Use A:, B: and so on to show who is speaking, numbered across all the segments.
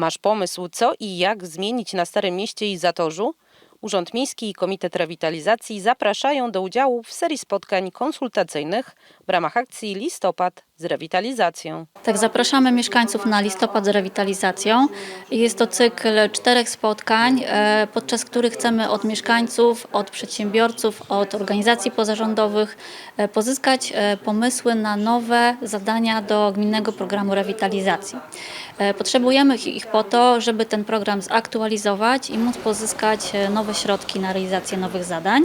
A: Masz pomysł, co i jak zmienić na Starym Mieście i Zatorzu? Urząd Miejski i Komitet Rewitalizacji zapraszają do udziału w serii spotkań konsultacyjnych w ramach akcji Listopad z rewitalizacją.
B: Tak, zapraszamy mieszkańców na listopad z rewitalizacją. Jest to cykl czterech spotkań, e, podczas których chcemy od mieszkańców, od przedsiębiorców, od organizacji pozarządowych e, pozyskać e, pomysły na nowe zadania do gminnego programu rewitalizacji. Potrzebujemy ich- po to, żeby ten program zaktualizować i móc pozyskać nowe środki na realizację nowych zadań.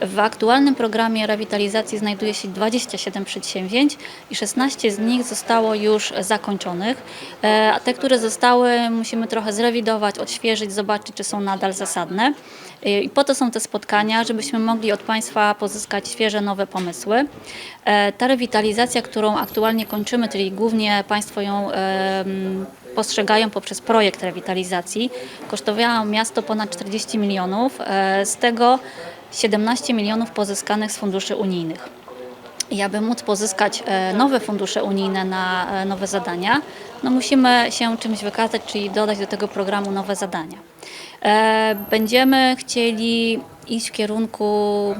B: W aktualnym programie rewitalizacji znajduje się 27 przedsięwzięć i 16 z nich zostało już zakończonych, E, a te, które zostały, musimy trochę zrewidować, odświeżyć, zobaczyć, czy są nadal zasadne. E, I po to są te spotkania, żebyśmy mogli od Państwa pozyskać świeże, nowe pomysły. E, Ta rewitalizacja, którą aktualnie kończymy, czyli głównie Państwo ją postrzegają poprzez projekt rewitalizacji, kosztowała miasto ponad 40 milionów, z tego 17 milionów pozyskanych z funduszy unijnych. I aby móc pozyskać e, nowe fundusze unijne na e, nowe zadania, no musimy się czymś wykazać, czyli dodać do tego programu nowe zadania. E, Będziemy chcieli iść w kierunku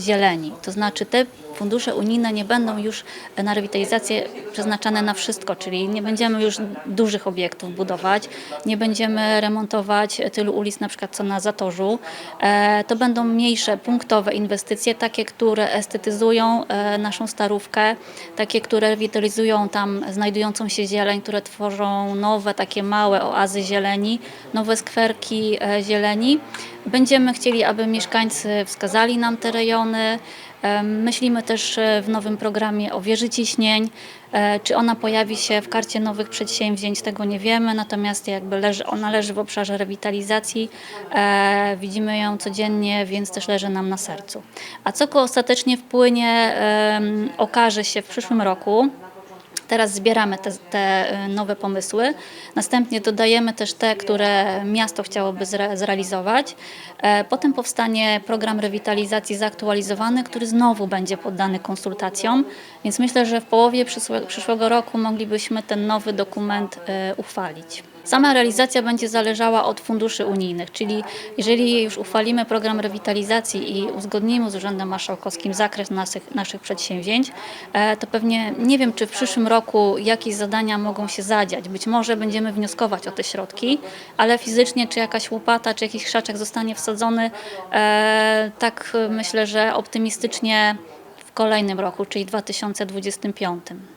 B: zieleni, to znaczy te fundusze unijne nie będą już na rewitalizację przeznaczane na wszystko, czyli nie będziemy już dużych obiektów budować, nie będziemy remontować tylu ulic na przykład co na Zatorzu. E, To będą mniejsze, punktowe inwestycje, takie, które estetyzują e, naszą starówkę, takie, które rewitalizują tam znajdującą się zieleń, które tworzą nowe, takie małe oazy zieleni, nowe skwerki e, zieleni. Będziemy chcieli, aby mieszkańcy wskazali nam te rejony. Myślimy też e, w nowym programie o wieży ciśnień. E, Czy ona pojawi się w karcie nowych przedsięwzięć, tego nie wiemy, natomiast jakby leży, ona leży w obszarze rewitalizacji. E, Widzimy ją codziennie, więc też leży nam na sercu. A co ostatecznie wpłynie, okaże się w przyszłym roku. Teraz zbieramy te, te y, nowe pomysły. Następnie dodajemy też te, które miasto chciałoby zre, zrealizować. E, Potem powstanie program rewitalizacji zaktualizowany, który znowu będzie poddany konsultacjom. Więc myślę, że w połowie przyszłe, przyszłego roku moglibyśmy ten nowy dokument e, uchwalić. Sama realizacja będzie zależała od funduszy unijnych, czyli jeżeli już uchwalimy program rewitalizacji i uzgodnimy z Urzędem Marszałkowskim zakres naszych, naszych przedsięwzięć, e, to pewnie nie wiem, czy w przyszłym roku jakieś zadania mogą się zadziać. Być może będziemy wnioskować o te środki, ale fizycznie czy jakaś łopata, czy jakiś krzaczek zostanie wsadzony, e, tak myślę, że optymistycznie w kolejnym roku, czyli 2025.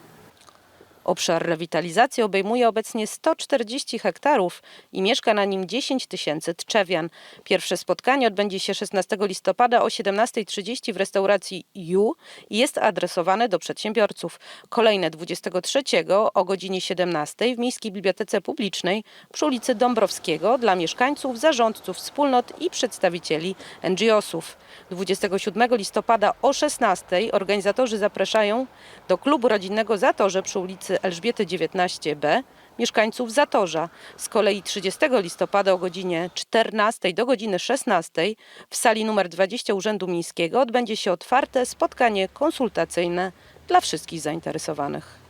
A: Obszar rewitalizacji obejmuje obecnie 140 hektarów i mieszka na nim 10 tysięcy trzewian. Pierwsze spotkanie odbędzie się 16 listopada o 17.30 w restauracji Ju i jest adresowane do przedsiębiorców. Kolejne 23 o godzinie 17 w Miejskiej Bibliotece Publicznej przy ulicy Dąbrowskiego dla mieszkańców, zarządców, wspólnot i przedstawicieli NGO-sów. 27 listopada o 16 organizatorzy zapraszają do klubu rodzinnego Zatorze przy ulicy Elżbiety 19b mieszkańców Zatorza. Z kolei 30 listopada o godzinie 14 do godziny 16 w sali numer 20 Urzędu Miejskiego odbędzie się otwarte spotkanie konsultacyjne dla wszystkich zainteresowanych.